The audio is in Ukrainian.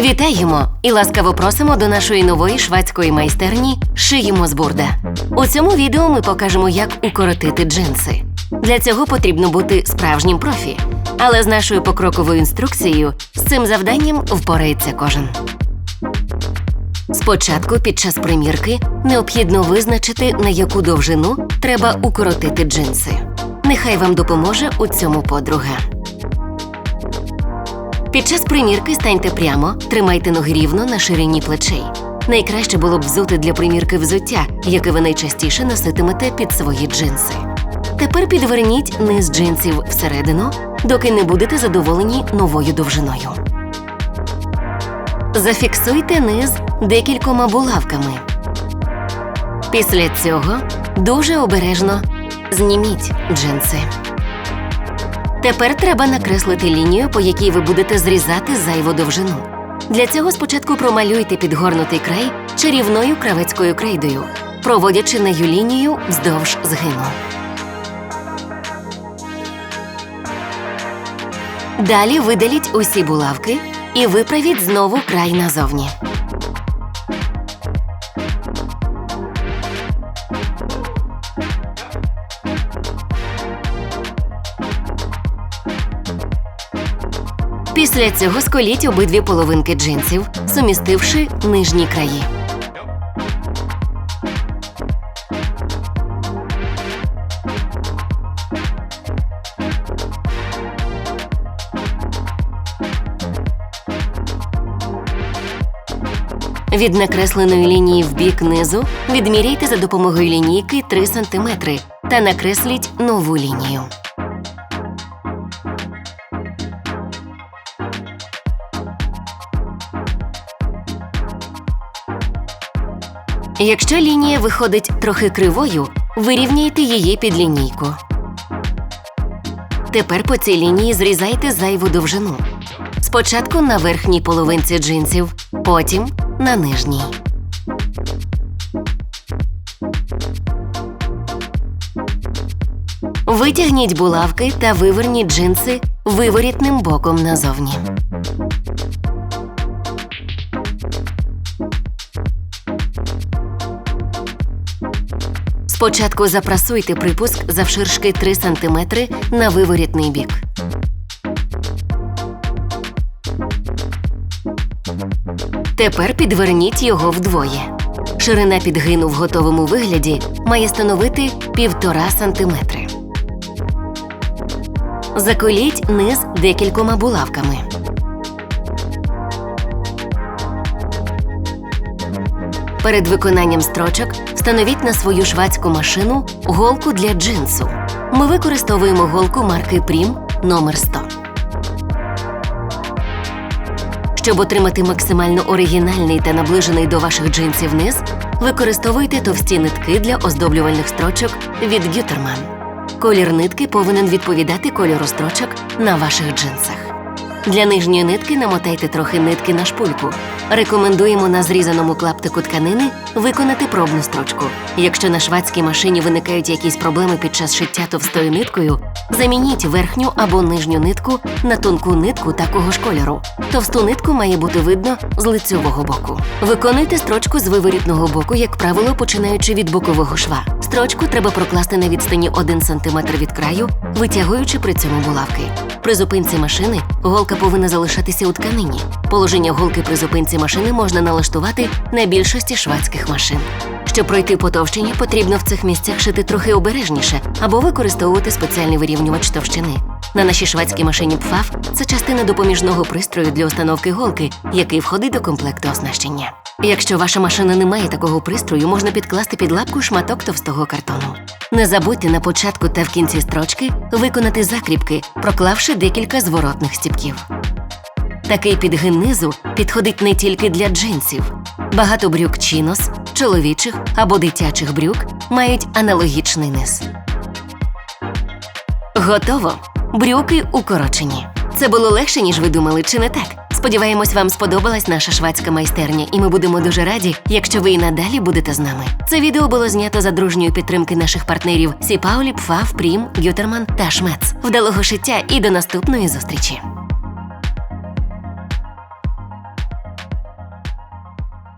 Вітаємо і ласкаво просимо до нашої нової шведської майстерні Шиємо з бурда. У цьому відео ми покажемо, як укоротити джинси. Для цього потрібно бути справжнім профі. Але з нашою покроковою інструкцією з цим завданням впорається кожен. Спочатку під час примірки необхідно визначити, на яку довжину треба укоротити джинси. Нехай вам допоможе у цьому подруга. Під час примірки станьте прямо, тримайте ноги рівно на ширині плечей. Найкраще було б взути для примірки взуття, яке ви найчастіше носитимете під свої джинси. Тепер підверніть низ джинсів всередину, доки не будете задоволені новою довжиною. Зафіксуйте низ декількома булавками. Після цього дуже обережно зніміть джинси. Тепер треба накреслити лінію, по якій ви будете зрізати зайву довжину. Для цього спочатку промалюйте підгорнутий край чарівною кравецькою крейдою, проводячи нею лінію вздовж згину. Далі видаліть усі булавки і виправіть знову край назовні. Після цього сколіть обидві половинки джинсів, сумістивши нижні краї. Від накресленої лінії в бік низу відміряйте за допомогою лінійки 3 см та накресліть нову лінію. Якщо лінія виходить трохи кривою, вирівняйте її під лінійку. Тепер по цій лінії зрізайте зайву довжину. Спочатку на верхній половинці джинсів, потім на нижній. Витягніть булавки та виверніть джинси виворітним боком назовні. Спочатку запрасуйте припуск завширшки 3 см на виворітний бік. Тепер підверніть його вдвоє. Ширина підгину в готовому вигляді має становити 1,5 см. Заколіть низ декількома булавками. Перед виконанням строчок встановіть на свою швадську машину голку для джинсу. Ми використовуємо голку марки Прім номер 100 Щоб отримати максимально оригінальний та наближений до ваших джинсів низ, використовуйте товсті нитки для оздоблювальних строчок від Гютерман. Колір нитки повинен відповідати кольору строчок на ваших джинсах. Для нижньої нитки намотайте трохи нитки на шпульку. Рекомендуємо на зрізаному клаптику тканини виконати пробну строчку. Якщо на швадській машині виникають якісь проблеми під час шиття товстою ниткою, замініть верхню або нижню нитку на тонку нитку такого ж кольору. Товсту нитку має бути видно з лицьового боку. Виконуйте строчку з виворітного боку, як правило, починаючи від бокового шва. Строчку треба прокласти на відстані 1 см від краю, витягуючи при цьому булавки. При зупинці машини голка повинна залишатися у тканині. Положення голки при зупинці машини можна налаштувати на більшості швадських машин. Щоб пройти потовщення, потрібно в цих місцях шити трохи обережніше або використовувати спеціальний вирівнювач товщини. На нашій шведській машині ПФАФ це частина допоміжного пристрою для установки голки, який входить до комплекту оснащення. Якщо ваша машина не має такого пристрою, можна підкласти під лапку шматок товстого картону. Не забудьте на початку та в кінці строчки виконати закріпки, проклавши декілька зворотних стіпків. Такий підгин низу підходить не тільки для джинсів. Багато брюк чінос, чоловічих або дитячих брюк мають аналогічний низ. Готово! Брюки укорочені. Це було легше, ніж ви думали, чи не так? Сподіваємось, вам сподобалась наша швадська майстерня, і ми будемо дуже раді, якщо ви і надалі будете з нами. Це відео було знято за дружньої підтримки наших партнерів Сі Паулі, Пфаф, Прім, Гютерман та Шмец. Вдалого шиття і до наступної зустрічі!